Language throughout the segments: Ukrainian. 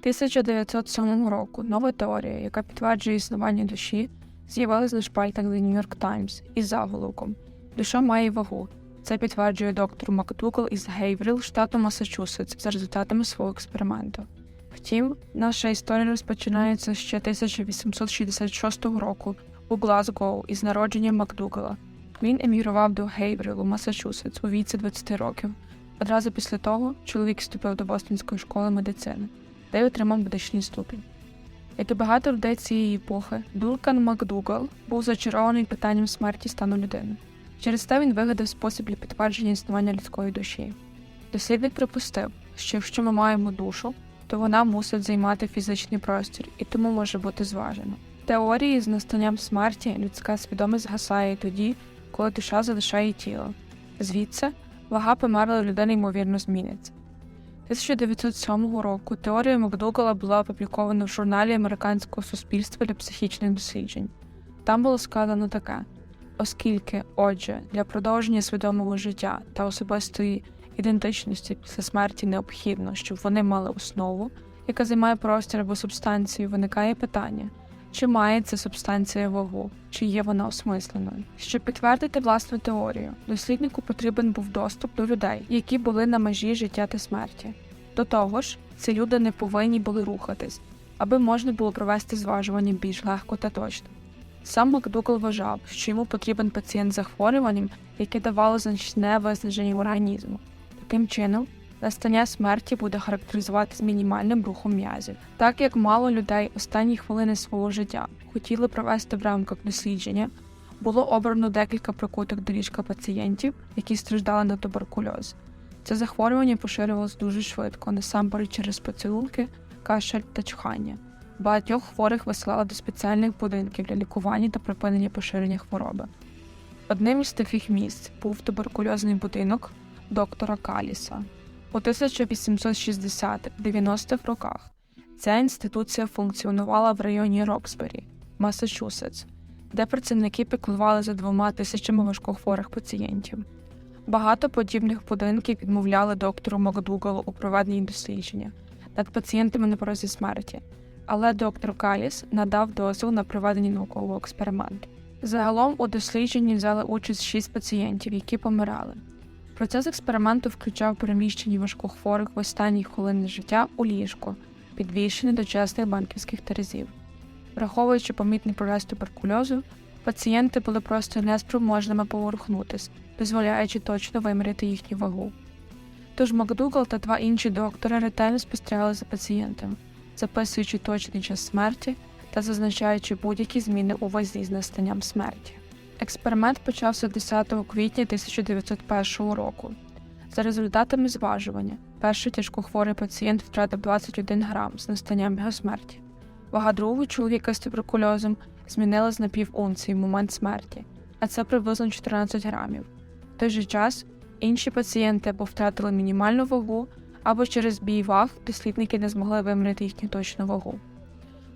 1907 року нова теорія, яка підтверджує існування душі, з'явилась на шпальтах The New York Times із заголовком Душа має вагу. Це підтверджує доктор МакДугал із Гейвріл, штату Масачусетс, за результатами свого експерименту. Втім, наша історія розпочинається ще 1866 року у Глазгоу із народження Макдугала. Він емігрував до Гейврілу, Масачусетс у віці 20 років. Одразу після того чоловік вступив до Бостонської школи медицини, де й отримав медичний ступінь. Як і багато людей цієї епохи, Дулкан Макдугал був зачарований питанням смерті стану людини. Через те він вигадав спосіб для підтвердження існування людської душі. Дослідник припустив, що якщо ми маємо душу, то вона мусить займати фізичний простір і тому може бути зважена. Теорії з настанням смерті людська свідомість згасає тоді, коли душа залишає тіло. Звідси вага померлої людини ймовірно зміниться. 1907 року теорія Макдугала була опублікована в журналі Американського суспільства для психічних досліджень. Там було сказано таке: оскільки, отже, для продовження свідомого життя та особистої ідентичності після смерті необхідно, щоб вони мали основу, яка займає простір або субстанцію, виникає питання. Чи має ця субстанція вагу, чи є вона осмисленою? Щоб підтвердити власну теорію, досліднику потрібен був доступ до людей, які були на межі життя та смерті. До того ж, ці люди не повинні були рухатись, аби можна було провести зважування більш легко та точно. Сам Макдугал вважав, що йому потрібен пацієнт з захворюванням, яке давало значне виснаження організму. Таким чином, настання смерті буде характеризуватись мінімальним рухом м'язів. Так як мало людей останні хвилини свого життя хотіли провести в рамках дослідження, було обрано декілька прикутих до ліжка пацієнтів, які страждали на туберкульоз. Це захворювання поширювалося дуже швидко, насамперед через поцілунки, кашель та чхання. Багатьох хворих висилали до спеціальних будинків для лікування та припинення поширення хвороби. Одним із таких місць був туберкульозний будинок доктора Каліса. У 1860-90-х роках ця інституція функціонувала в районі Роксбері, Масачусетс, де працівники піклували за двома тисячами важкохворих пацієнтів. Багато подібних будинків відмовляли доктору Макдугалу у проведенні дослідження над пацієнтами на порозі смерті, але доктор Каліс надав дозвіл на проведення наукового експерименту. Загалом у дослідженні взяли участь шість пацієнтів, які помирали. Процес експерименту включав переміщення важкохворих в останні хвилини життя у ліжко, підвішене до чесних банківських терезів. Враховуючи помітний прогрес туберкульозу, пацієнти були просто неспроможними поворухнутись, дозволяючи точно виміряти їхню вагу. Тож Макдугал та два інші доктори ретельно спостерігали за пацієнтом, записуючи точний час смерті та зазначаючи будь-які зміни у вазі з настанням смерті. Експеримент почався 10 квітня 1901 року. За результатами зважування, перший тяжкохворий пацієнт втратив 21 грам з настанням його смерті. Вага другого чоловіка з туберкульозом змінилась на пів унції в момент смерті, а це приблизно 14 грамів. В той же час інші пацієнти або втратили мінімальну вагу, або через бій ваг дослідники не змогли виміряти їхню точну вагу.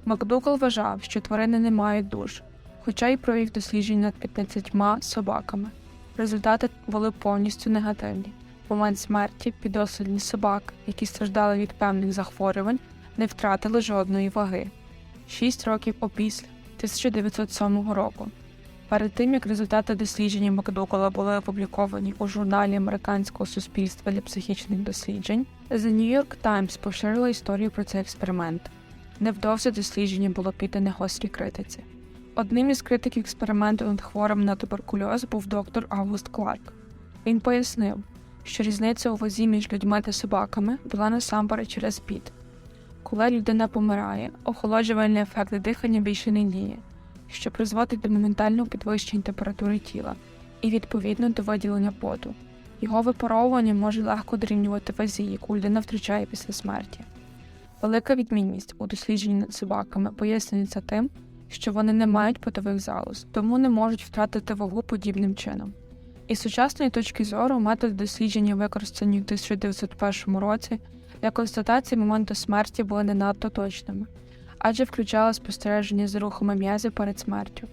Макдугал вважав, що тварини не мають душ, хоча й провів дослідження над 15 собаками. Результати були повністю негативні. В момент смерті підослідні собак, які страждали від певних захворювань, не втратили жодної ваги. Шість років опісля 1907 року. Перед тим як результати дослідження Макдугала були опубліковані у журналі Американського суспільства для психічних досліджень, The New York Times поширила історію про цей експеримент. Невдовзі дослідження було піддане гострій критиці. Одним із критиків експерименту над хворим на туберкульоз був доктор Август Кларк. Він пояснив, що різниця у вазі між людьми та собаками була насамперед через піт. Коли людина помирає, охолоджувальний ефект дихання більше не діє, що призводить до моментального підвищення температури тіла і відповідно до виділення поту. Його випаровування може легко дорівнювати вазі, яку людина втрачає після смерті. Велика відмінність у дослідженні над собаками пояснюється тим, що вони не мають потових залоз, тому не можуть втратити вагу подібним чином. Із сучасної точки зору методи дослідження, використані у 1901 році, для констатації моменту смерті були не надто точними, адже включали спостереження за рухами м'язів перед смертю.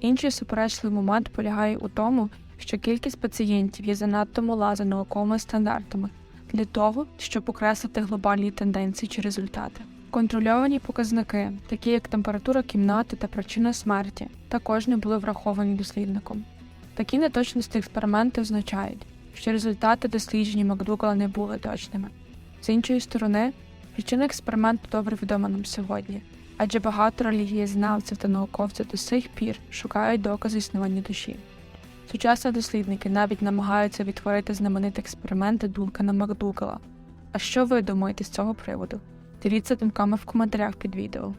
Інший суперечливий момент полягає у тому, що кількість пацієнтів є занадто мала за науковими стандартами для того, щоб окреслити глобальні тенденції чи результати. Контрольовані показники, такі як температура кімнати та причина смерті, також не були враховані дослідником. Такі неточності експерименту означають, що результати досліджень Макдугала не були точними. З іншої сторони, причина експерименту добре відома нам сьогодні, адже багато релігієзнавців та науковців до сих пір шукають докази існування душі. Сучасні дослідники навіть намагаються відтворити знаменитий експерименти Дулкана Макдугала. А що ви думаєте з цього приводу? Діліться думками в коментарях під відео.